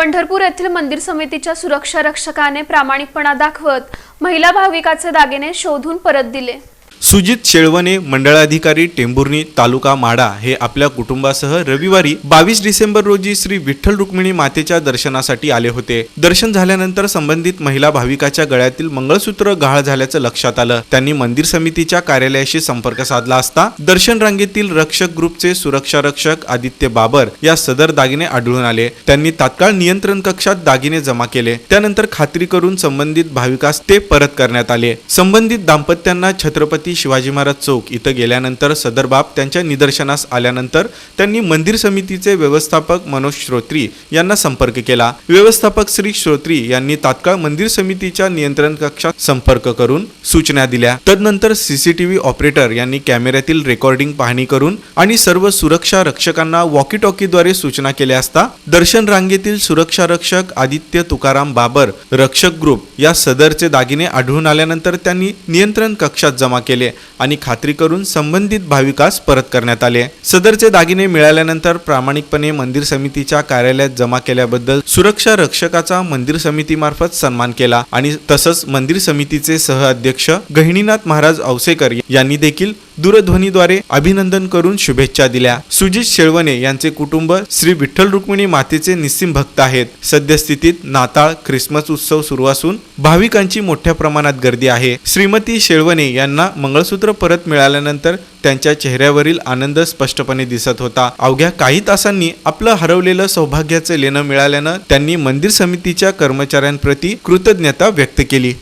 पंढरपूर येथील मंदिर समितीच्या सुरक्षा रक्षकाने प्रामाणिकपणा दाखवत महिला भाविकाचे दागिने शोधून परत दिले. सुजित शेळवणे मंडळाधिकारी टेंभुर्णी तालुका माडा हे आपल्या कुटुंबासह रविवारी बावीस डिसेंबर रोजी श्री विठ्ठल रुक्मिणी मातेच्या दर्शनासाठी आले होते. दर्शन झाल्यानंतर संबंधित महिला भाविकाच्या गळ्यातील मंगळसूत्र गहाळ झाल्याचं लक्षात आलं. त्यांनी मंदिर समितीच्या कार्यालयाशी संपर्क साधला असता दर्शन रांगेतील रक्षक ग्रुपचे सुरक्षा रक्षक आदित्य बाबर या सदर दागिने आढळून आले. त्यांनी तात्काळ नियंत्रण कक्षात दागिने जमा केले. त्यानंतर खात्री करून संबंधित भाविकास ते परत करण्यात आले. संबंधित दाम्पत्यांना छत्रपती शिवाजी महाराज चौक इथं गेल्यानंतर सदर बाब त्यांच्या निदर्शनास आल्यानंतर त्यांनी मंदिर समितीचे व्यवस्थापक मनोज श्रोत्री यांना संपर्क केला. व्यवस्थापक श्री श्रोत्री यांनी तात्काळ मंदिर समितीच्या नियंत्रण कक्षात संपर्क करून सूचना दिल्या. तदनंतर सीसीटीव्ही ऑपरेटर यांनी कॅमेऱ्यातील रेकॉर्डिंग पाहणी करून आणि सर्व सुरक्षा रक्षकांना वॉकी टॉकीद्वारे सूचना केल्या असता दर्शन रांगेतील सुरक्षा रक्षक आदित्य तुकाराम बाबर रक्षक ग्रुप या सदरचे दागिने आढळून आल्यानंतर त्यांनी नियंत्रण कक्षात जमा केले. केले आणि खात्री करून संबंधित भाविकास परत करण्यात आले. सदरचे दागिने मिळाल्यानंतर प्रामाणिकपणे मंदिर समितीच्या कार्यालयात जमा केल्याबद्दल सुरक्षा रक्षकाचा मंदिर समितीमार्फत सन्मान केला आणि तसंच मंदिर समितीचे सहअध्यक्ष गहिनीनाथ महाराज औसेकर यांनी देखील दूरध्वनीद्वारे अभिनंदन करून शुभेच्छा दिल्या. सुजित शेळवणे यांचे कुटुंब श्री विठ्ठल रुक्मिणी मातेचे निस्सिम भक्त आहेत. सद्यस्थितीत नाताळ ख्रिसमस उत्सव सुरू असून भाविकांची मोठ्या प्रमाणात गर्दी आहे. श्रीमती शेळवणे यांना मंगळसूत्र परत मिळाल्यानंतर त्यांच्या चेहऱ्यावरील आनंद स्पष्टपणे दिसत होता. अवघ्या काही तासांनी आपलं हरवलेलं सौभाग्याचं लेणं मिळाल्यानं त्यांनी मंदिर समितीच्या कर्मचाऱ्यांप्रती कृतज्ञता व्यक्त केली.